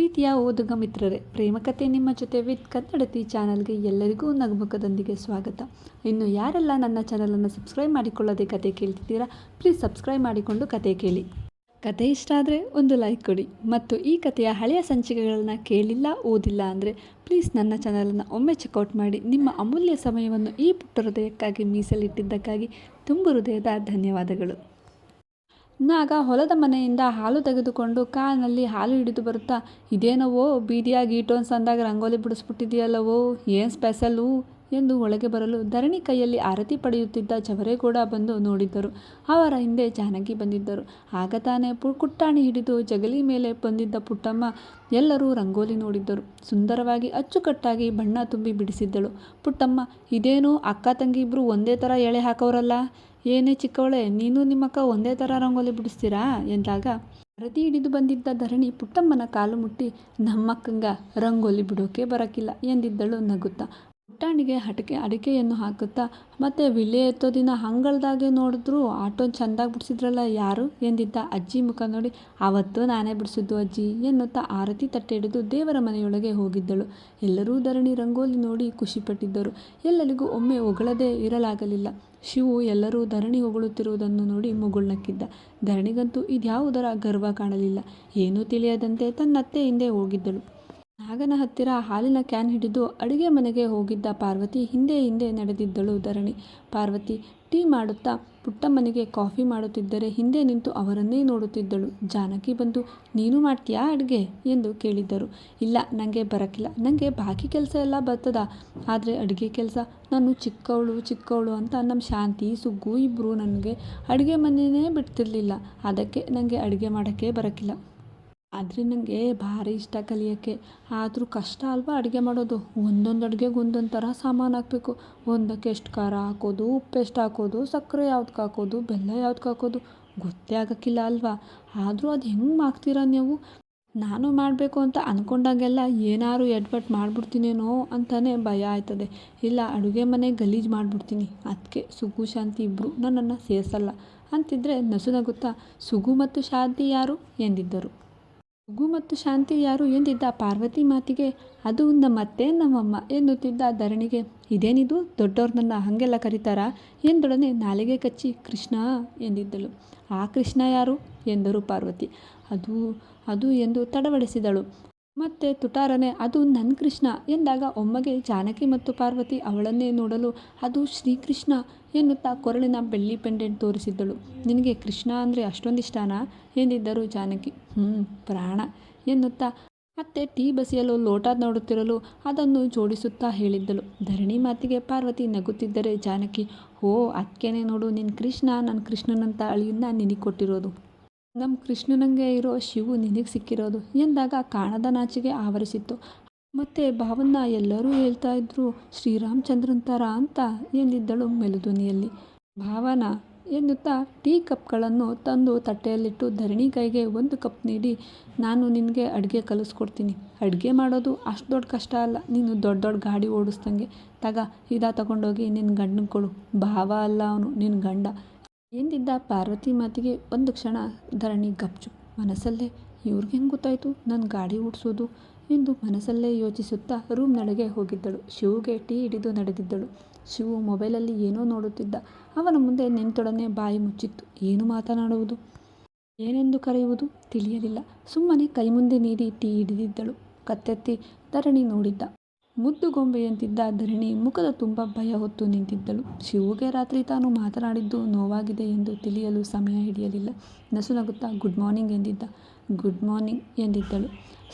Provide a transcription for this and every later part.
ಪ್ರೀತಿಯ ಓದುಗ ಮಿತ್ರರೇ ಪ್ರೇಮಕತೆ ನಿಮ್ಮ ಜೊತೆ ವಿತ್ ಕನ್ನಡತಿ ಚಾನಲ್ಗೆ ಎಲ್ಲರಿಗೂ ನಗಮುಖದೊಂದಿಗೆ ಸ್ವಾಗತ. ಇನ್ನು ಯಾರೆಲ್ಲ ನನ್ನ ಚಾನಲನ್ನು ಸಬ್ಸ್ಕ್ರೈಬ್ ಮಾಡಿಕೊಳ್ಳದೆ ಕತೆ ಕೇಳ್ತಿದ್ದೀರಾ ಪ್ಲೀಸ್ ಸಬ್ಸ್ಕ್ರೈಬ್ ಮಾಡಿಕೊಂಡು ಕತೆ ಕೇಳಿ. ಕತೆ ಇಷ್ಟ ಆದರೆ ಒಂದು ಲೈಕ್ ಕೊಡಿ. ಮತ್ತು ಈ ಕಥೆಯ ಹಳೆಯ ಸಂಚಿಕೆಗಳನ್ನು ಕೇಳಿಲ್ಲ, ಓದಿಲ್ಲ ಅಂದರೆ ಪ್ಲೀಸ್ ನನ್ನ ಚಾನಲನ್ನು ಒಮ್ಮೆ ಚೆಕ್ಔಟ್ ಮಾಡಿ. ನಿಮ್ಮ ಅಮೂಲ್ಯ ಸಮಯವನ್ನು ಈ ಪುಟ್ಟ ಹೃದಯಕ್ಕಾಗಿ ಮೀಸಲಿಟ್ಟಿದ್ದಕ್ಕಾಗಿ ತುಂಬ ಹೃದಯದ ಧನ್ಯವಾದಗಳು. ನಾಗ ಹೊಲದ ಮನೆಯಿಂದ ಹಾಲು ತೆಗೆದುಕೊಂಡು ಕಾಲಿನಲ್ಲಿ ಹಾಲು ಹಿಡಿದು ಬರುತ್ತಾ ಇದೇನವೋ ಬೀದಿಯಾಗಿ ಈಟೋನ್ಸ್ ಅಂದಾಗ ರಂಗೋಲಿ ಬಿಡಿಸ್ಬಿಟ್ಟಿದೆಯಲ್ಲವೋ ಏನು ಸ್ಪೆಷಲ್ಲು? ಎಂದು ಒಳಗೆ ಬರಲು ಧರಣಿ ಕೈಯಲ್ಲಿ ಆರತಿ ಪಡೆಯುತ್ತಿದ್ದ ಚವರೇಗೌಡ ಬಂದು ನೋಡಿದ್ದರು. ಅವರ ಹಿಂದೆ ಜಾನಕಿ ಬಂದಿದ್ದರು. ಆಗ ತಾನೇ ಪು ಕುಟ್ಟಾಣಿ ಹಿಡಿದು ಜಗಲಿ ಮೇಲೆ ಬಂದಿದ್ದ ಪುಟ್ಟಮ್ಮ ಎಲ್ಲರೂ ರಂಗೋಲಿ ನೋಡಿದ್ದರು. ಸುಂದರವಾಗಿ ಅಚ್ಚುಕಟ್ಟಾಗಿ ಬಣ್ಣ ತುಂಬಿ ಬಿಡಿಸಿದ್ದಳು. ಪುಟ್ಟಮ್ಮ, ಇದೇನು ಅಕ್ಕ ತಂಗಿ ಇಬ್ಬರು ಒಂದೇ ಥರ ಎಳೆ ಹಾಕೋರಲ್ಲ ಏನೇ ಚಿಕ್ಕವಳೆ, ನೀನು ನಿಮ್ಮಕ್ಕ ಒಂದೇ ಥರ ರಂಗೋಲಿ ಬಿಡಿಸ್ತೀರಾ? ಎಂದಾಗ ಆರತಿ ಹಿಡಿದು ಬಂದಿದ್ದ ಧರಣಿ ಪುಟ್ಟಮ್ಮನ ಕಾಲು ಮುಟ್ಟಿ, ನಮ್ಮಕ್ಕಂಗ ರಂಗೋಲಿ ಬಿಡೋಕೆ ಬರೋಕ್ಕಿಲ್ಲ ಎಂದಿದ್ದಳು ನಗುತ್ತಾ. ಪುಟ್ಟಾಣಿಗೆ ಹಟಕೆ, ಅಡಿಕೆಯನ್ನು ಹಾಕುತ್ತಾ, ಮತ್ತೆ ವಿಲೇ ಎತ್ತೋ ದಿನ ಹಂಗಳ್ದಾಗೆ ನೋಡಿದ್ರು ಆಟೋ ಚೆಂದಾಗಿ ಬಿಡಿಸಿದ್ರಲ್ಲ ಯಾರು? ಎಂದಿದ್ದ ಅಜ್ಜಿ ಮುಖ ನೋಡಿ ಆವತ್ತು ನಾನೇ ಬಿಡಿಸಿದ್ದು ಅಜ್ಜಿ ಎನ್ನುತ್ತಾ ಆರತಿ ತಟ್ಟೆ ಹಿಡಿದು ದೇವರ ಮನೆಯೊಳಗೆ ಹೋಗಿದ್ದಳು. ಎಲ್ಲರೂ ಧರಣಿ ರಂಗೋಲಿ ನೋಡಿ ಖುಷಿಪಟ್ಟಿದ್ದರು. ಎಲ್ಲರಿಗೂ ಒಮ್ಮೆ ಹೊಗಳದೇ ಇರಲಾಗಲಿಲ್ಲ. ಶಿವು ಎಲ್ಲರೂ ಧರಣಿ ಹೊಗಳುತ್ತಿರುವುದನ್ನು ನೋಡಿ ಮುಗುಳ್ನಕ್ಕಿದ್ದ ಧರಣಿಗಂತೂ ಇದ್ಯಾವುದರ ಗರ್ವ ಕಾಣಲಿಲ್ಲ. ಏನೂ ತಿಳಿಯದಂತೆ ತನ್ನತ್ತೆ ಹಿಂದೆ ಹೋಗಿದ್ದಳು. ನಾಗನ ಹತ್ತಿರ ಹಾಲಿನ ಕ್ಯಾನ್ ಹಿಡಿದು ಅಡುಗೆ ಮನೆಗೆ ಹೋಗಿದ್ದ ಪಾರ್ವತಿ ಹಿಂದೆ ಹಿಂದೆ ನಡೆದಿದ್ದಳು ಧರಣಿ. ಪಾರ್ವತಿ ಟೀ ಮಾಡುತ್ತಾ ಪುಟ್ಟಮ್ಮನಿಗೆ ಕಾಫಿ ಮಾಡುತ್ತಿದ್ದರೆ ಹಿಂದೆ ನಿಂತು ಅವರನ್ನೇ ನೋಡುತ್ತಿದ್ದಳು. ಜಾನಕಿ ಬಂದು, ನೀನು ಮಾಡ್ತೀಯಾ ಅಡುಗೆ? ಎಂದು ಕೇಳಿದ್ದರು. ಇಲ್ಲ ನನಗೆ ಬರೋಕ್ಕಿಲ್ಲ ನನಗೆ ಬಾಕಿ ಕೆಲಸ ಎಲ್ಲ ಬರ್ತದ? ಆದರೆ ಅಡುಗೆ ಕೆಲಸ ನಾನು ಚಿಕ್ಕವಳು ಚಿಕ್ಕವಳು ಅಂತ ನಮ್ಮ ಶಾಂತಿ, ಸುಗ್ಗು ಇಬ್ಬರು ನನಗೆ ಅಡುಗೆ ಮನೆಯೇ ಬಿಡ್ತಿರಲಿಲ್ಲ. ಅದಕ್ಕೆ ನನಗೆ ಅಡುಗೆ ಮಾಡೋಕ್ಕೆ ಬರೋಕ್ಕಿಲ್ಲ ಆದರೆ ನನಗೆ ಭಾರಿ ಇಷ್ಟ ಕಲಿಯೋಕ್ಕೆ. ಆದರೂ ಕಷ್ಟ ಅಲ್ವಾ ಅಡುಗೆ ಮಾಡೋದು? ಒಂದೊಂದು ಅಡುಗೆಗೆ ಒಂದೊಂದು ಥರ ಸಾಮಾನು ಹಾಕಬೇಕು. ಒಂದಕ್ಕೆ ಎಷ್ಟು ಖಾರ ಹಾಕೋದು, ಉಪ್ಪು ಎಷ್ಟು ಹಾಕೋದು, ಸಕ್ಕರೆ ಯಾವ್ದಕ್ಕೆ ಹಾಕೋದು, ಬೆಲ್ಲ ಯಾವ್ದಕ್ಕೆ ಹಾಕೋದು ಗೊತ್ತೇ ಆಗೋಕ್ಕಿಲ್ಲ ಅಲ್ವಾ? ಆದರೂ ಅದು ಹೆಂಗೆ ಮಾಡ್ತೀರಾ ನೀವು? ನಾನು ಮಾಡಬೇಕು ಅಂತ ಅಂದ್ಕೊಂಡಾಗೆಲ್ಲ ಏನಾದ್ರು ಎಡ್ವಟ್ ಮಾಡಿಬಿಡ್ತೀನೇನೋ ಅಂತಲೇ ಭಯ ಆಯ್ತದೆ. ಇಲ್ಲ, ಅಡುಗೆ ಮನೆ ಗಲೀಜು ಮಾಡಿಬಿಡ್ತೀನಿ. ಅದಕ್ಕೆ ಸುಗು, ಶಾಂತಿ ಇಬ್ಬರು ನನ್ನನ್ನು ಸೇರಿಸಲ್ಲ. ಅಂತಿದ್ರೆ ನಸುನಗುತ್ತಾ ಸುಗು ಮತ್ತು ಶಾಂತಿ ಯಾರು? ಎಂದಿದ್ದರು. ಸುಗು ಮತ್ತು ಶಾಂತಿ ಯಾರು ಎಂದಿದ್ದ ಪಾರ್ವತಿ ಮಾತಿಗೆ, ಅದು ನಮ್ಮತ್ತೆ ನಮ್ಮಮ್ಮ ಎನ್ನುತ್ತಿದ್ದ ಧರಣಿಗೆ, ಇದೇನಿದು? ದೊಡ್ಡವ್ರನ್ನ ಹಾಗೆಲ್ಲ ಕರೀತಾರಾ? ಎಂದೊಡನೆ ನಾಲಿಗೆ ಕಚ್ಚಿ, ಕೃಷ್ಣ ಎಂದಿದ್ದಳು. ಆ ಕೃಷ್ಣ ಯಾರು? ಎಂದರು ಪಾರ್ವತಿ. ಅದು ಅದು ಎಂದು ತಡಬಡಿಸಿದಳು ಮತ್ತೆ ತುಟಾರನೆ, ಅದು ನನ್ನ ಕೃಷ್ಣ ಎಂದಾಗ ಒಮ್ಮಗೆ ಜಾನಕಿ ಮತ್ತು ಪಾರ್ವತಿ ಅವಳನ್ನೇ ನೋಡಲು, ಅದು ಶ್ರೀಕೃಷ್ಣ ಎನ್ನುತ್ತಾ ಕೊರಳಿನ ಬೆಳ್ಳಿ ಪೆಂಡೆಂಟ್ ತೋರಿಸಿದ್ದಳು. ನಿನಗೆ ಕೃಷ್ಣ ಅಂದರೆ ಅಷ್ಟೊಂದು ಇಷ್ಟನಾ ಎಂದಿದ್ದರು ಜಾನಕಿ. ಹ್ಞೂ ಪ್ರಾಣ ಎನ್ನುತ್ತಾ ಮತ್ತೆ ಟೀ ಬಸಿಯಲು ಲೋಟ ನೋಡುತ್ತಿರಲು ಅದನ್ನು ಜೋಡಿಸುತ್ತಾ ಹೇಳಿದ್ದಳು. ಧರಣಿ ಮಾತಿಗೆ ಪಾರ್ವತಿ ನಗುತ್ತಿದ್ದರೆ ಜಾನಕಿ, ಓ ಅದಕ್ಕೇನೆ ನೋಡು ನಿನ್ನ ಕೃಷ್ಣ ನನ್ನ ಕೃಷ್ಣನಂತ ಅಳಿಯನ್ನ ನಿನಗೆ ಕೊಟ್ಟಿರೋದು. ನಮ್ಮ ಕೃಷ್ಣನಂಗೆ ಇರೋ ಶಿವು ನಿನಗೆ ಸಿಕ್ಕಿರೋದು. ಎಂದಾಗ ಕಾಣದ ನಾಚಿಗೆ ಆವರಿಸಿತ್ತು. ಮತ್ತೆ ಭಾವನ್ನ ಎಲ್ಲರೂ ಹೇಳ್ತಾ ಇದ್ರು, ಶ್ರೀರಾಮಚಂದ್ರನ್ ಥರ ಅಂತ ಎಂದಿದ್ದಳು ಮೆಲುದುನಿಯಲ್ಲಿ. ಭಾವನ ಎನ್ನುತ್ತಾ ಟೀ ಕಪ್ಗಳನ್ನು ತಂದು ತಟ್ಟೆಯಲ್ಲಿಟ್ಟು ಧರಣಿ ಕೈಗೆ ಒಂದು ಕಪ್ ನೀಡಿ, ನಾನು ನಿನಗೆ ಅಡುಗೆ ಕಲಿಸ್ಕೊಡ್ತೀನಿ. ಅಡುಗೆ ಮಾಡೋದು ಅಷ್ಟು ದೊಡ್ಡ ಕಷ್ಟ ಅಲ್ಲ. ನೀನು ದೊಡ್ಡ ದೊಡ್ಡ ಗಾಡಿ ಓಡಿಸ್ದಂಗೆ. ತಗ, ಇದ ತಗೊಂಡೋಗಿ ನಿನ್ನ ಗಂಡನ ಕೊಡು. ಭಾವ ಅಲ್ಲ ಅವನು ನಿನ್ನ ಗಂಡ. ಎಂದಿದ್ದ ಪಾರ್ವತಿ ಮಾತಿಗೆ ಒಂದು ಕ್ಷಣ ಧರಣಿ ಗಪ್ಚು. ಮನಸ್ಸಲ್ಲೇ, ಇವ್ರಿಗೆ ಹೆಂಗೆ ಗೊತ್ತಾಯಿತು? ನನ್ನ ಗಾಡಿ ಓಡಿಸೋದು ಎಂದು ಮನಸ್ಸಲ್ಲೇ ಯೋಚಿಸುತ್ತಾ ರೂಮ್ನೊಳಗೆ ಹೋಗಿದ್ದಳು. ಶಿವುಗೆ ಟೀ ಹಿಡಿದು ನಡೆದಿದ್ದಳು. ಶಿವು ಮೊಬೈಲಲ್ಲಿ ಏನೋ ನೋಡುತ್ತಿದ್ದ. ಅವನ ಮುಂದೆ ನಿಂತೊಡನೆ ಬಾಯಿ ಮುಚ್ಚಿತ್ತು. ಏನು ಮಾತನಾಡುವುದು? ಏನೆಂದು ಕರೆಯುವುದು? ತಿಳಿಯಲಿಲ್ಲ. ಸುಮ್ಮನೆ ಕೈ ಮುಂದೆ ನೀಡಿ ಟೀ ಹಿಡಿದಿದ್ದಳು. ಕತ್ತೆತ್ತಿ ಧರಣಿ ನೋಡಿದ್ದ. ಮುದ್ದು ಗೊಂಬೆಯಂತಿದ್ದ ಧರಣಿ ಮುಖದ ತುಂಬ ಭಯ ಹೊತ್ತು ನಿಂತಿದ್ದಳು. ಶಿವುಗೆ ರಾತ್ರಿ ತಾನು ಮಾತನಾಡಿದ್ದು ನೋವಾಗಿದೆ ಎಂದು ತಿಳಿಯಲು ಸಮಯ ಹಿಡಿಯಲಿಲ್ಲ. ನಸುನಗುತ್ತಾ ಗುಡ್ ಮಾರ್ನಿಂಗ್ ಎಂದಿದ್ದ. ಗುಡ್ ಮಾರ್ನಿಂಗ್ ಎಂದಿದ್ದಳು.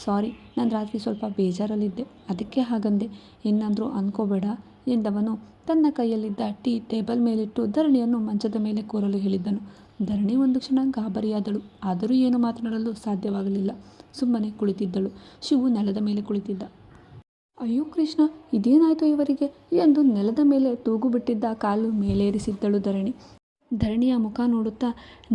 ಸಾರಿ, ನಾನು ರಾತ್ರಿ ಸ್ವಲ್ಪ ಬೇಜಾರಲ್ಲಿದ್ದೆ. ಅದಕ್ಕೆ ಹಾಗಂದೆ. ಏನಾದರೂ ಅನ್ಕೋಬೇಡ ಎಂದವನು ತನ್ನ ಕೈಯಲ್ಲಿದ್ದ ಟೀ ಟೇಬಲ್ ಮೇಲಿಟ್ಟು ಧರಣಿಯನ್ನು ಮಂಚದ ಮೇಲೆ ಕೂರಲು ಹೇಳಿದ್ದನು. ಧರಣಿ ಒಂದು ಕ್ಷಣ ಗಾಬರಿಯಾದಳು. ಆದರೂ ಏನು ಮಾತನಾಡಲು ಸಾಧ್ಯವಾಗಲಿಲ್ಲ. ಸುಮ್ಮನೆ ಕುಳಿತಿದ್ದಳು. ಶಿವು ನೆಲದ ಮೇಲೆ ಕುಳಿತಿದ್ದ. ಅಯ್ಯೋ ಕೃಷ್ಣ ಇದೇನಾಯಿತು ಇವರಿಗೆ? ಎಂದು ನೆಲದ ಮೇಲೆ ತೂಗುಬಿಟ್ಟಿದ್ದ ಕಾಲು ಮೇಲೇರಿಸಿದ್ದಳು ಧರಣಿ. ಧರಣಿಯ ಮುಖ ನೋಡುತ್ತಾ,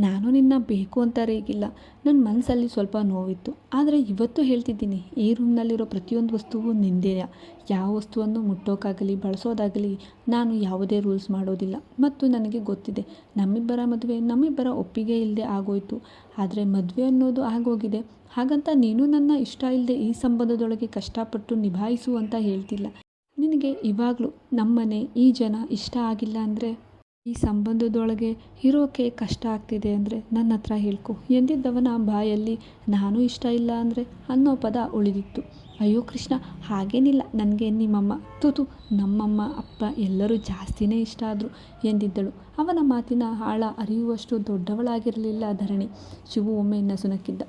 ನಾನು ನಿನ್ನ ಬೇಕು ಅಂತ ರೇಗಿಲ್ಲ. ನನ್ನ ಮನಸ್ಸಲ್ಲಿ ಸ್ವಲ್ಪ ನೋವಿತ್ತು. ಆದರೆ ಇವತ್ತು ಹೇಳ್ತಿದ್ದೀನಿ, ಈ ರೂಮ್ನಲ್ಲಿರೋ ಪ್ರತಿಯೊಂದು ವಸ್ತುವು ನಿಂದೆಯ? ಯಾವ ವಸ್ತುವನ್ನು ಮುಟ್ಟೋಕ್ಕಾಗಲಿ ಬಳಸೋದಾಗಲಿ ನಾನು ಯಾವುದೇ ರೂಲ್ಸ್ ಮಾಡೋದಿಲ್ಲ. ಮತ್ತು ನನಗೆ ಗೊತ್ತಿದೆ, ನಮ್ಮಿಬ್ಬರ ಮದುವೆ ನಮ್ಮಿಬ್ಬರ ಒಪ್ಪಿಗೆ ಇಲ್ಲದೆ ಆಗೋಯ್ತು. ಆದರೆ ಮದುವೆ ಅನ್ನೋದು ಆಗೋಗಿದೆ. ಹಾಗಂತ ನೀನು ನನ್ನ ಇಷ್ಟ ಇಲ್ಲದೆ ಈ ಸಂಬಂಧದೊಳಗೆ ಕಷ್ಟಪಟ್ಟು ನಿಭಾಯಿಸು ಅಂತ ಹೇಳ್ತಿಲ್ಲ. ನಿನಗೆ ಇವಾಗಲೂ ನಮ್ಮನೆ ಈ ಜನ ಇಷ್ಟ ಆಗಿಲ್ಲ ಅಂದರೆ ಈ ಸಂಬಂಧದೊಳಗೆ ಇರೋಕೆ ಕಷ್ಟ ಆಗ್ತಿದೆ ಅಂದರೆ ನನ್ನ ಹತ್ರ ಹೇಳ್ಕೊ. ಎಂದಿದ್ದವನ ಬಾಯಲ್ಲಿ, ನಾನು ಇಷ್ಟ ಇಲ್ಲ ಅಂದರೆ ಅನ್ನೋ ಪದ ಉಳಿದಿತ್ತು. ಅಯ್ಯೋ ಕೃಷ್ಣ, ಹಾಗೇನಿಲ್ಲ. ನನಗೆ ನಿಮ್ಮಮ್ಮ, ತುತು, ನಮ್ಮಮ್ಮ, ಅಪ್ಪ ಎಲ್ಲರೂ ಜಾಸ್ತಿನೇ ಇಷ್ಟ ಆದರು ಎಂದಿದ್ದಳು. ಅವನ ಮಾತಿನ ಆಳ ಅರಿಯುವಷ್ಟು ದೊಡ್ಡವಳಾಗಿರಲಿಲ್ಲ ಧರಣಿ. ಶಿವು ಒಮ್ಮೆ ನಸುನಕ್ಕಿದ್ದ.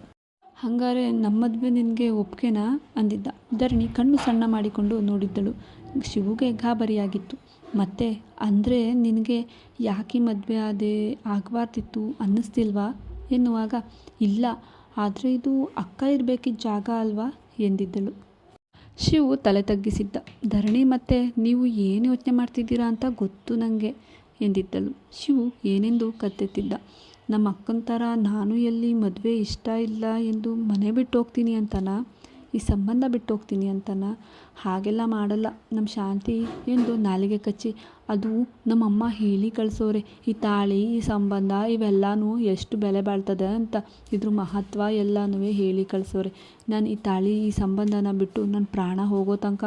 ಹಂಗಾರೆ ನಮ್ಮದ್ವೆ ಮದುವೆ ನಿನಗೆ ಒಪ್ಕೆನಾ? ಅಂದಿದ್ದ. ಧರಣಿ ಕಣ್ಣು ಸಣ್ಣ ಮಾಡಿಕೊಂಡು ನೋಡಿದ್ದಳು. ಶಿವುಗೆ ಗಾಬರಿಯಾಗಿತ್ತು. ಮತ್ತೆ, ಅಂದರೆ ನಿನಗೆ ಯಾಕೆ ಮದುವೆ ಆದೆ, ಆಗಬಾರ್ದಿತ್ತು, ಅನ್ನಿಸ್ತಿಲ್ವಾ? ಎನ್ನುವಾಗ, ಇಲ್ಲ, ಆದರೆ ಇದು ಅಕ್ಕ ಇರಬೇಕಿದ್ದ ಜಾಗ ಅಲ್ವಾ? ಎಂದಿದ್ದಳು. ಶಿವು ತಲೆ ತಗ್ಗಿಸಿದ್ದ. ಧರಣಿ ಮತ್ತೆ ನೀವು ಏನು ಯೋಚನೆ ಮಾಡ್ತಿದ್ದೀರಾ ಅಂತ ಗೊತ್ತು ನನಗೆ ಎಂದಿದ್ದಳು. ಶಿವು ಏನೆಂದು ಕತ್ತೆತ್ತಿದ್ದ. ನಮ್ಮ ಅಕ್ಕನ ಥರ ನಾನು ಎಲ್ಲಿ ಮದುವೆ ಇಷ್ಟ ಇಲ್ಲ ಎಂದು ಮನೆ ಬಿಟ್ಟು ಹೋಗ್ತೀನಿ ಅಂತನಾ? ಈ ಸಂಬಂಧ ಬಿಟ್ಟು ಹೋಗ್ತೀನಿ ಅಂತನಾ ಹಾಗೆಲ್ಲ ಮಾಡಲ್ಲ. ನಮ್ಮ ಶಾಂತಿ ಎಂದು ನಾಲಿಗೆ ಕಚ್ಚಿ, ಅದು ನಮ್ಮಮ್ಮ ಹೇಳಿ ಕಳಿಸೋರೆ. ಈ ತಾಳಿ, ಈ ಸಂಬಂಧ ಇವೆಲ್ಲನೂ ಎಷ್ಟು ಬೆಲೆ ಬಾಳ್ತದೆ ಅಂತ ಇದ್ರ ಮಹತ್ವ ಎಲ್ಲನೂ ಹೇಳಿ ಕಳಿಸೋರೆ. ನಾನು ಈ ತಾಳಿ, ಈ ಸಂಬಂಧನ ಬಿಟ್ಟು ನನ್ನ ಪ್ರಾಣ ಹೋಗೋ ತನಕ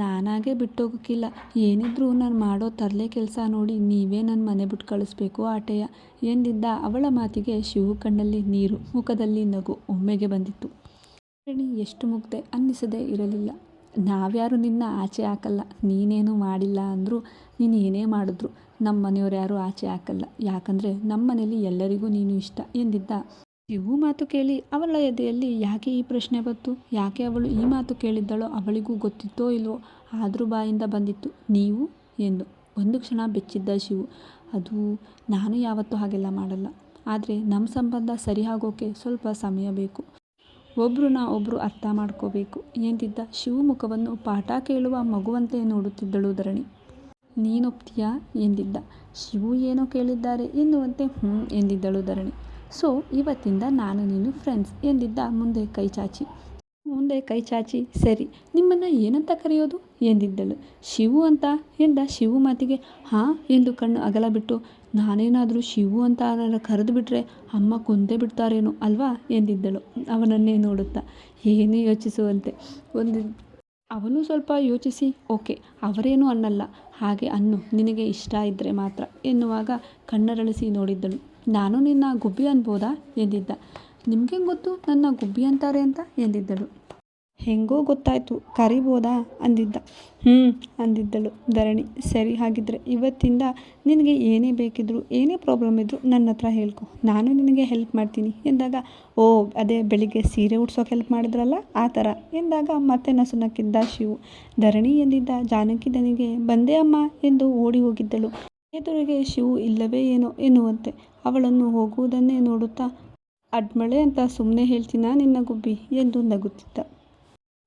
ನಾನಾಗೆ ಬಿಟ್ಟೋಗೋಕ್ಕಿಲ್ಲ ಏನಿದ್ರೂ ನಾನು ಮಾಡೋ ತರಲೆ ಕೆಲಸ ನೋಡಿ ನೀವೇ ನನ್ನ ಮನೆ ಬಿಟ್ಟು ಕಳಿಸ್ಬೇಕು ಆಟೆಯ. ಎಂದಿದ್ದ ಅವಳ ಮಾತಿಗೆ ಶಿವು ಕಣ್ಣಲ್ಲಿ ನೀರು, ಮುಖದಲ್ಲಿ ನಗು ಒಮ್ಮೆಗೆ ಬಂದಿತ್ತು. ರಣಿ ಎಷ್ಟು ಮುಗ್ದೆ ಅನ್ನಿಸದೇ ಇರಲಿಲ್ಲ. ನಾವ್ಯಾರು ನಿನ್ನ ಆಚೆ ಹಾಕಲ್ಲ, ನೀನೇನು ಮಾಡಿಲ್ಲ ಅಂದರೂ ನೀನು ಏನೇ ಮಾಡಿದ್ರು ನಮ್ಮ ಮನೆಯವ್ರು ಯಾರೂ ಆಚೆ ಹಾಕಲ್ಲ. ಯಾಕಂದರೆ ನಮ್ಮ ಮನೆಯಲ್ಲಿ ಎಲ್ಲರಿಗೂ ನೀನು ಇಷ್ಟ ಎಂದಿದ್ದ. ಶಿವು ಮಾತು ಕೇಳಿ ಅವಳ ಎದೆಯಲ್ಲಿ ಯಾಕೆ ಈ ಪ್ರಶ್ನೆ ಬಂತು? ಯಾಕೆ ಅವಳು ಈ ಮಾತು ಕೇಳಿದ್ದಳೋ ಅವಳಿಗೂ ಗೊತ್ತಿತ್ತೋ ಇಲ್ವೋ? ಆದರೂ ಬಾಯಿಂದ ಬಂದಿತ್ತು. ನೀವು? ಎಂದು. ಒಂದು ಕ್ಷಣ ಬೆಚ್ಚಿದ್ದ ಶಿವು. ಅದು ನಾನು ಯಾವತ್ತೂ ಹಾಗೆಲ್ಲ ಮಾಡಲ್ಲ. ಆದರೆ ನಮ್ಮ ಸಂಬಂಧ ಸರಿ ಆಗೋಕೆ ಸ್ವಲ್ಪ ಸಮಯ ಬೇಕು. ಒಬ್ರನ್ನ ಒಬ್ಬರು ಅರ್ಥ ಮಾಡ್ಕೋಬೇಕು ಎಂದಿದ್ದ ಶಿವು ಮುಖವನ್ನು ಪಾಠ ಕೇಳುವ ಮಗುವಂತೆ ನೋಡುತ್ತಿದ್ದಳು ಧರಣಿ. ನೀನೊಪ್ತೀಯಾ ಎಂದಿದ್ದ. ಶಿವು ಏನೋ ಕೇಳಿದ್ದಾರೆ ಎನ್ನುವಂತೆ ಹ್ಞೂ ಎಂದಿದ್ದಳು ಧರಣಿ. ಸೊ, ಇವತ್ತಿಂದ ನಾನು ನೀನು ಫ್ರೆಂಡ್ಸ್ ಎಂದಿದ್ದ ಮುಂದೆ ಕೈ ಚಾಚಿ. ಮುಂದೆ ಕೈ ಚಾಚಿ, ಸರಿ, ನಿಮ್ಮನ್ನು ಏನಂತ ಕರೆಯೋದು? ಎಂದಿದ್ದಳು. ಶಿವು ಅಂತ ಎಂದ ಶಿವು ಮಾತಿಗೆ, ಹಾಂ ಎಂದು ಕಣ್ಣು ಅಗಲ ಬಿಟ್ಟು ನಾನೇನಾದರೂ ಶಿವು ಅಂತ ಕರೆದು ಬಿಟ್ಟರೆ ಅಮ್ಮ ಕೊಂದೇ ಬಿಡ್ತಾರೇನೋ ಅಲ್ವಾ ಎಂದಿದ್ದಳು. ಅವನನ್ನೇ ನೋಡುತ್ತಾ ಏನು ಯೋಚಿಸುವಂತೆ. ಒಂದು ಅವನು ಸ್ವಲ್ಪ ಯೋಚಿಸಿ, ಓಕೆ, ಅವರೇನು ಅನ್ನಲ್ಲ. ಹಾಗೆ ಅನ್ನು, ನಿನಗೆ ಇಷ್ಟ ಇದ್ದರೆ ಮಾತ್ರ ಎನ್ನುವಾಗ ಕಣ್ಣರಳಿಸಿ ನೋಡಿದ್ದಳು. ನಾನು ನಿನ್ನ ಗುಬ್ಬಿ ಅನ್ಬೋದಾ? ಎಂದಿದ್ದ. ನಿಮಗೆ ಗೊತ್ತು ನನ್ನ ಗುಬ್ಬಿ ಅಂತಾರೆ ಅಂತ ಎಂದಿದ್ದಳು. ಹೆಂಗೋ ಗೊತ್ತಾಯಿತು, ಕರಿಬೋದಾ ಅಂದಿದ್ದ. ಹ್ಞೂ ಅಂದಿದ್ದಳು ಧರಣಿ. ಸರಿ ಹಾಗಿದ್ರೆ ಇವತ್ತಿಂದ ನಿನಗೆ ಏನೇ ಬೇಕಿದ್ರು, ಏನೇ ಪ್ರಾಬ್ಲಮ್ ಇದ್ದರೂ ನನ್ನ ಹತ್ರ ಹೇಳ್ಕೊ. ನಾನು ನಿನಗೆ ಹೆಲ್ಪ್ ಮಾಡ್ತೀನಿ. ಎಂದಾಗ, ಓ, ಅದೇ ಬೆಳಿಗ್ಗೆ ಸೀರೆ ಉಡ್ಸೋಕೆ ಹೆಲ್ಪ್ ಮಾಡಿದ್ರಲ್ಲ, ಆ ಥರ. ಎಂದಾಗ ಮತ್ತೆ ನಸುನಕ್ಕಿದ್ದ ಶಿವು. ಧರಣಿ ಎಂದಿದ್ದ, ಜಾನಕಿ ದನಿಗೆ ಬಂದೆ ಅಮ್ಮ ಎಂದು ಓಡಿ ಹೋಗಿದ್ದಳು. ಎದುರಿಗೆ ಶಿವು ಇಲ್ಲವೇ ಏನೋ ಎನ್ನುವಂತೆ. ಅವಳನ್ನು ಹೋಗುವುದನ್ನೇ ನೋಡುತ್ತಾ, ಅಡ್ಮಳೆ ಅಂತ ಸುಮ್ಮನೆ ಹೇಳ್ತೀನಾ ನಿನ್ನ ಗುಬ್ಬಿ ಎಂದು ನಗುತ್ತಿದ್ದ.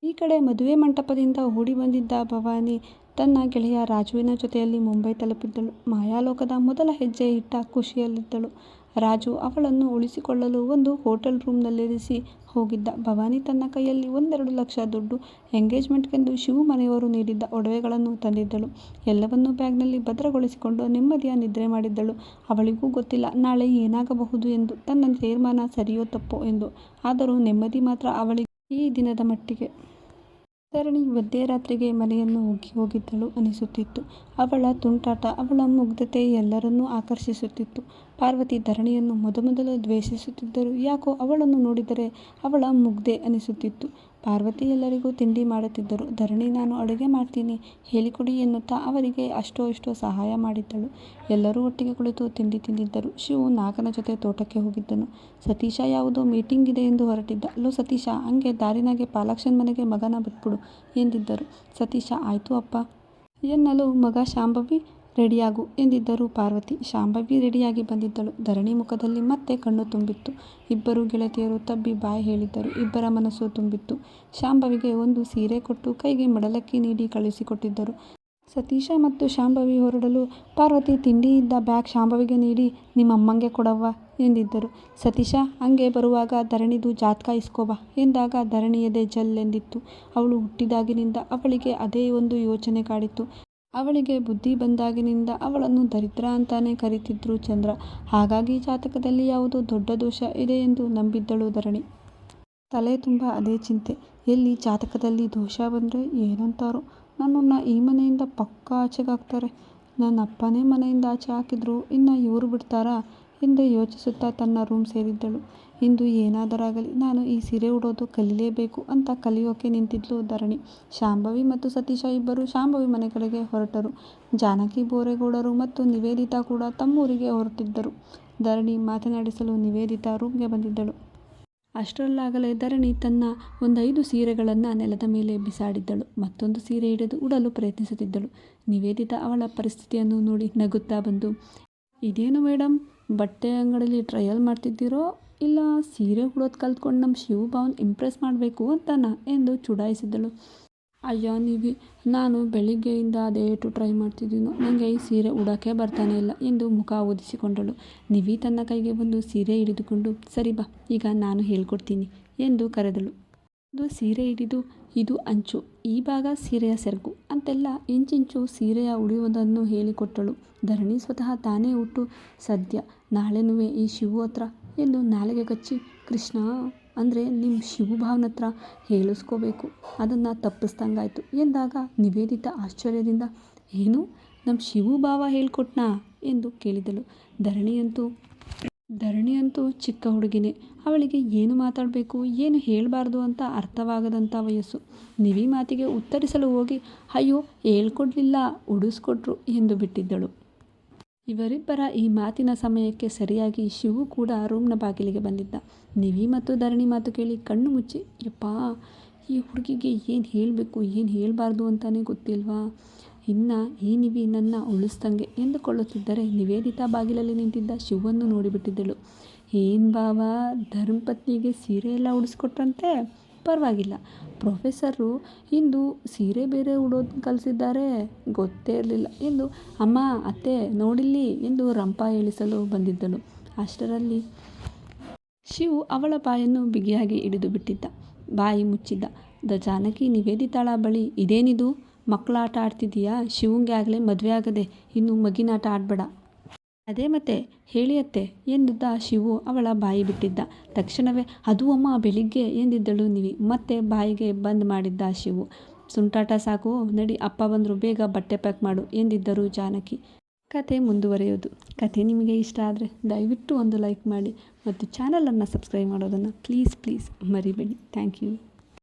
ಈ ಕಡೆ ಮದುವೆ ಮಂಟಪದಿಂದ ಓಡಿ ಬಂದಿದ್ದ ಭವಾನಿ ತನ್ನ ಗೆಳೆಯ ರಾಜುವಿನ ಜೊತೆಯಲ್ಲಿ ಮುಂಬೈ ತಲುಪಿದ್ದಳು. ಮಾಯಾಲೋಕದ ಮೊದಲ ಹೆಜ್ಜೆ ಇಟ್ಟ ಖುಷಿಯಲ್ಲಿದ್ದಳು. ರಾಜು ಅವಳನ್ನು ಉಳಿಸಿಕೊಳ್ಳಲು ಒಂದು ಹೋಟೆಲ್ ರೂಮ್ನಲ್ಲಿರಿಸಿ ಹೋಗಿದ್ದ. ಭವಾನಿ ತನ್ನ ಕೈಯಲ್ಲಿ ಒಂದೆರಡು ಲಕ್ಷ ದುಡ್ಡು, ಎಂಗೇಜ್ಮೆಂಟ್ಗೆಂದು ಶಿವು ಮನೆಯವರು ನೀಡಿದ್ದ ಒಡವೆಗಳನ್ನು ತಂದಿದ್ದಳು. ಎಲ್ಲವನ್ನೂ ಬ್ಯಾಗ್ನಲ್ಲಿ ಭದ್ರಗೊಳಿಸಿಕೊಂಡು ನೆಮ್ಮದಿಯ ನಿದ್ರೆ ಮಾಡಿದ್ದಳು. ಅವಳಿಗೂ ಗೊತ್ತಿಲ್ಲ, ನಾಳೆ ಏನಾಗಬಹುದು ಎಂದು. ತನ್ನ ತೀರ್ಮಾನ ಸರಿಯೋ ತಪ್ಪೋ ಎಂದು. ಆದರೂ ನೆಮ್ಮದಿ ಮಾತ್ರ ಅವಳಿಗೆ ಈ ದಿನದ ಮಟ್ಟಿಗೆ. ಧರಣಿ ಮಧ್ಯರಾತ್ರಿಗೆ ಮನೆಯನ್ನು ಉಗ್ಗಿ ಹೋಗಿದ್ದಳು ಅನಿಸುತ್ತಿತ್ತು. ಅವಳ ತುಂಟಾಟ, ಅವಳ ಮುಗ್ಧತೆ ಎಲ್ಲರನ್ನೂ ಆಕರ್ಷಿಸುತ್ತಿತ್ತು. ಪಾರ್ವತಿ ಧರಣಿಯನ್ನು ಮೊದಮೊದಲು ದ್ವೇಷಿಸುತ್ತಿದ್ದರು. ಯಾಕೋ ಅವಳನ್ನು ನೋಡಿದರೆ ಅವಳ ಮುಗ್ಧೆ ಅನಿಸುತ್ತಿತ್ತು. ಪಾರ್ವತಿ ಎಲ್ಲರಿಗೂ ತಿಂಡಿ ಮಾಡುತ್ತಿದ್ದರು. ಧರಣಿ ನಾನು ಅಡುಗೆ ಮಾಡ್ತೀನಿ, ಹೇಳಿಕೊಡಿ ಎನ್ನುತ್ತಾ ಅವರಿಗೆ ಅಷ್ಟೋ ಇಷ್ಟೋ ಸಹಾಯ ಮಾಡಿದ್ದಳು. ಎಲ್ಲರೂ ಒಟ್ಟಿಗೆ ಕುಳಿತು ತಿಂಡಿ ತಿಂದಿದ್ದರು. ಶಿವು ನಾಗನ ಜೊತೆ ತೋಟಕ್ಕೆ ಹೋಗಿದ್ದನು. ಸತೀಶ ಯಾವುದೋ ಮೀಟಿಂಗ್ ಇದೆ ಎಂದು ಹೊರಟಿದ್ದ. ಅಲ್ಲೋ ಸತೀಶ, ಹಂಗೆ ದಾರಿನಾಗೆ ಪಾಲಾಕ್ಷನ್ ಮನೆಗೆ ಮಗನ ಬಿಟ್ಬಿಡು ಎಂದಿದ್ದರು. ಸತೀಶ, ಆಯಿತು ಅಪ್ಪ. ಎನ್ನಲು ಮಗ ಶಾಂಭವಿ ರೆಡಿಯಾಗು ಎಂದಿದ್ದರು ಪಾರ್ವತಿ ಶಾಂಭವಿ ರೆಡಿಯಾಗಿ ಬಂದಿದ್ದಳು ಧರಣಿ ಮುಖದಲ್ಲಿ ಮತ್ತೆ ಕಣ್ಣು ತುಂಬಿತ್ತು ಇಬ್ಬರು ಗೆಳತಿಯರು ತಬ್ಬಿ ಬಾಯಿ ಹೇಳಿದ್ದರು ಇಬ್ಬರ ಮನಸ್ಸು ತುಂಬಿತ್ತು ಶಾಂಭವಿಗೆ ಒಂದು ಸೀರೆ ಕೊಟ್ಟು ಕೈಗೆ ಮಡಲಕ್ಕಿ ನೀಡಿ ಕಳುಹಿಸಿಕೊಟ್ಟಿದ್ದರು ಸತೀಶ ಮತ್ತು ಶಾಂಭವಿ ಹೊರಡಲು ಪಾರ್ವತಿ ತಿಂಡಿ ಇದ್ದ ಬ್ಯಾಗ್ ಶಾಂಭವಿಗೆ ನೀಡಿ, ನಿಮ್ಮ ಅಮ್ಮಂಗೆ ಕೊಡವ್ವ ಎಂದಿದ್ದರು. ಸತೀಶ, ಹಂಗೆ ಬರುವಾಗ ಧರಣಿದು ಜಾತಕ ಇಸ್ಕೊಬಾ ಎಂದಾಗ ಧರಣಿ ಎದೆ ಜಲ್ ಎಂದಿತ್ತು. ಅವಳು ಹುಟ್ಟಿದಾಗಿನಿಂದ ಅವಳಿಗೆ ಅದೇ ಒಂದು ಯೋಚನೆ ಕಾಡಿತ್ತು. ಅವಳಿಗೆ ಬುದ್ಧಿ ಬಂದಾಗಿನಿಂದ ಅವಳನ್ನು ದರಿದ್ರ ಅಂತಾನೆ ಕರೀತಿದ್ರು ಚಂದ್ರ. ಹಾಗಾಗಿ ಜಾತಕದಲ್ಲಿ ಯಾವುದೋ ದೊಡ್ಡ ದೋಷ ಇದೆ ಎಂದು ನಂಬಿದ್ದಳು ಧರಣಿ. ತಲೆ ತುಂಬ ಅದೇ ಚಿಂತೆ. ಎಲ್ಲಿ ಜಾತಕದಲ್ಲಿ ದೋಷ ಬಂದರೆ ಏನಂತಾರೋ. ನನ್ನನ್ನು ಈ ಮನೆಯಿಂದ ಪಕ್ಕಾ ಆಚೆಗಾಕ್ತಾರೆ. ನನ್ನ ಅಪ್ಪನೇ ಮನೆಯಿಂದ ಆಚೆ ಹಾಕಿದ್ರು ಇನ್ನು ಇವರು ಬಿಡ್ತಾರಾ ಎಂದೇ ಯೋಚಿಸುತ್ತಾ ತನ್ನ ರೂಮ್ ಸೇರಿದ್ದಳು. ಇಂದು ಏನಾದರಾಗಲಿ ನಾನು ಈ ಸೀರೆ ಉಡೋದು ಕಲಿಯಲೇಬೇಕು ಅಂತ ಕಲಿಯೋಕೆ ನಿಂತಿದ್ಲು ಧರಣಿ. ಶಾಂಭವಿ ಮತ್ತು ಸತೀಶ ಇಬ್ಬರು ಶಾಂಭವಿ ಮನೆ ಕಡೆಗೆ ಹೊರಟರು. ಜಾನಕಿ ಬೋರೇಗೌಡರು ಮತ್ತು ನಿವೇದಿತಾ ಕೂಡ ತಮ್ಮೂರಿಗೆ ಹೊರಟಿದ್ದರು. ಧರಣಿ ಮಾತನಾಡಿಸಲು ನಿವೇದಿತಾ ರೂಮ್ಗೆ ಬಂದಿದ್ದಳು. ಅಷ್ಟರಲ್ಲಾಗಲೇ ಧರಣಿ ತನ್ನ ಒಂದೈದು ಸೀರೆಗಳನ್ನು ನೆಲದ ಮೇಲೆ ಬಿಸಾಡಿದ್ದಳು. ಮತ್ತೊಂದು ಸೀರೆ ಹಿಡಿದು ಉಡಲು ಪ್ರಯತ್ನಿಸುತ್ತಿದ್ದಳು. ನಿವೇದಿತಾ ಅವಳ ಪರಿಸ್ಥಿತಿಯನ್ನು ನೋಡಿ ನಗುತ್ತಾ ಬಂದು, ಇದೇನು ಮೇಡಮ್ ಬಟ್ಟೆ ಅಂಗಡಿಯಲ್ಲಿ ಟ್ರಯಲ್ ಮಾಡ್ತಿದ್ದೀರೋ ಇಲ್ಲ ಸೀರೆ ಉಡೋದು ಕಲ್ತ್ಕೊಂಡು ನಮ್ಮ ಶಿವಭಾವನ್ ಇಂಪ್ರೆಸ್ ಮಾಡಬೇಕು ಅಂತಾನ ಎಂದು ಚುಡಾಯಿಸಿದಳು. ಅಯ್ಯ ನೀವಿ ನಾನು ಬೆಳಿಗ್ಗೆಯಿಂದ ಅದೇಟು ಟ್ರೈ ಮಾಡ್ತಿದ್ದೀನೋ ನನಗೆ ಈ ಸೀರೆ ಉಡೋಕೆ ಬರ್ತಾನೆ ಇಲ್ಲ ಎಂದು ಮುಖ ಓದಿಸಿಕೊಂಡಳು ನಿವಿ ತನ್ನ ಕೈಗೆ ಒಂದು ಸೀರೆ ಹಿಡಿದುಕೊಂಡು ಸರಿ ಬಾ ಈಗ ನಾನು ಹೇಳ್ಕೊಡ್ತೀನಿ ಎಂದು ಕರೆದಳು. ಅದು ಸೀರೆ ಹಿಡಿದು ಇದು ಅಂಚು, ಈ ಭಾಗ ಸೀರೆಯ ಸೆರಗು ಅಂತೆಲ್ಲ ಇಂಚಿಂಚು ಸೀರೆಯ ಉಡಿಯುವುದನ್ನು ಹೇಳಿಕೊಟ್ಟಳು. ಧರಣಿ ಸ್ವತಃ ತಾನೇ ಉಟ್ಟು ಸದ್ಯ ನಾಳೆನುವೆ ಈ ಶಿವು ಹತ್ರ ಎಂದು ನಾಲಿಗೆ ಕಚ್ಚಿ, ಕೃಷ್ಣ, ಅಂದರೆ ನಿಮ್ಮ ಶಿವು ಭಾವನತ್ರ ಹೇಳಿಸ್ಕೋಬೇಕು ಅದನ್ನು ತಪ್ಪಿಸ್ದಂಗಾಯ್ತು ಎಂದಾಗ ನಿವೇದಿತ ಆಶ್ಚರ್ಯದಿಂದ, ಏನು ನಮ್ಮ ಶಿವು ಭಾವ ಹೇಳ್ಕೊಟ್ನಾ ಎಂದು ಕೇಳಿದಳು. ಧರಣಿಯಂತೂ ಧರಣಿಯಂತೂ ಚಿಕ್ಕ ಹುಡುಗಿನೇ. ಅವಳಿಗೆ ಏನು ಮಾತಾಡಬೇಕು, ಏನು ಹೇಳಬಾರ್ದು ಅಂತ ಅರ್ಥವಾಗದಂಥ ವಯಸ್ಸು. ನಿವಿ ಮಾತಿಗೆ ಉತ್ತರಿಸಲು ಹೋಗಿ, ಅಯ್ಯೋ, ಹೇಳ್ಕೊಡ್ಲಿಲ್ಲ, ಉಡಿಸ್ಕೊಟ್ರು ಎಂದು ಬಿಟ್ಟಿದ್ದಳು. ಇವರಿಬ್ಬರ ಈ ಮಾತಿನ ಸಮಯಕ್ಕೆ ಸರಿಯಾಗಿ ಶಿವು ಕೂಡ ರೂಮ್ನ ಬಾಗಿಲಿಗೆ ಬಂದಿದ್ದ. ನಿವಿ ಮತ್ತು ಧರಣಿ ಮಾತು ಕೇಳಿ ಕಣ್ಣು ಮುಚ್ಚಿ, ಯಪ್ಪಾ, ಈ ಹುಡುಗಿಗೆ ಏನು ಹೇಳಬೇಕು, ಏನು ಹೇಳಬಾರ್ದು ಅಂತಾನೆ ಗೊತ್ತಿಲ್ವಾ. ಇನ್ನ ಈ ನಿವಿ ನನ್ನ ಉಳಿಸ್ದಂಗೆ ಎಂದುಕೊಳ್ಳುತ್ತಿದ್ದರೆ ನಿವೇದಿತಾ ಬಾಗಿಲಲ್ಲಿ ನಿಂತಿದ್ದ ಶಿವನ್ನು ನೋಡಿಬಿಟ್ಟಿದ್ದಳು. ಏನು ಬಾವ, ಧರ್ಮಪತ್ನಿಗೆ ಸೀರೆ ಎಲ್ಲ ಉಡಿಸ್ಕೊಟ್ರಂತೆ ಪರ್ವಾಗಿಲ್ಲ. ಪ್ರೊಫೆಸರು, ಇಂದು ಸೀರೆ ಬೇರೆ ಉಡೋದು ಕಲಿಸಿದ್ದಾರೆ, ಗೊತ್ತೇ ಇರಲಿಲ್ಲ ಎಂದು ಅಮ್ಮ, ಅತ್ತೆ, ನೋಡಿಲ್ಲಿ ಎಂದು ರಂಪ ಹೇಳಿಸಲು ಬಂದಿದ್ದಳು. ಅಷ್ಟರಲ್ಲಿ ಶಿವು ಅವಳ ಬಾಯನ್ನು ಬಿಗಿಯಾಗಿ ಹಿಡಿದು ಬಿಟ್ಟಿದ್ದ. ಬಾಯಿ ಮುಚ್ಚಿದ್ದ. ದ ಜಾನಕಿ ನಿವೇದಿತಾಳ ಬಳಿ ಇದೇನಿದು ಮಕ್ಕಳು ಆಟ ಆಡ್ತಿದ್ದೀಯಾ ಶಿವಂಗೆ ಆಗಲೇ ಮದುವೆ ಆಗದೆ ಇನ್ನು ಮಗಿನಾಟ ಆಡ್ಬೇಡ. ಅದೇ ಮತ್ತೆ, ಹೇಳಿ ಅತ್ತೆ, ಎಂದಿದ್ದ ಶಿವು ಅವಳ ಬಾಯಿ ಬಿಟ್ಟಿದ್ದ. ತಕ್ಷಣವೇ, ಅದು ಅಮ್ಮ, ಬೆಳಿಗ್ಗೆ, ಎಂದಿದ್ದಳು ನಿವಿ. ಮತ್ತೆ ಬಾಯಿಗೆ ಬಂದ್ ಮಾಡಿದ್ದ ಶಿವು. ಸುಂಟಾಟ ಸಾಕು, ನಡಿ, ಅಪ್ಪ ಬಂದರು ಬೇಗ ಬಟ್ಟೆ ಪ್ಯಾಕ್ ಮಾಡು, ಎಂದಿದ್ದರು ಜಾನಕಿ. ಕತೆ ಮುಂದುವರೆಯೋದು. ಕತೆ ನಿಮಗೆ ಇಷ್ಟ ಆದರೆ ದಯವಿಟ್ಟು ಒಂದು ಲೈಕ್ ಮಾಡಿ ಮತ್ತು ಚಾನಲನ್ನು ಸಬ್ಸ್ಕ್ರೈಬ್ ಮಾಡೋದನ್ನು ಪ್ಲೀಸ್ ಪ್ಲೀಸ್ ಮರಿಬೇಡಿ ಥ್ಯಾಂಕ್ ಯು.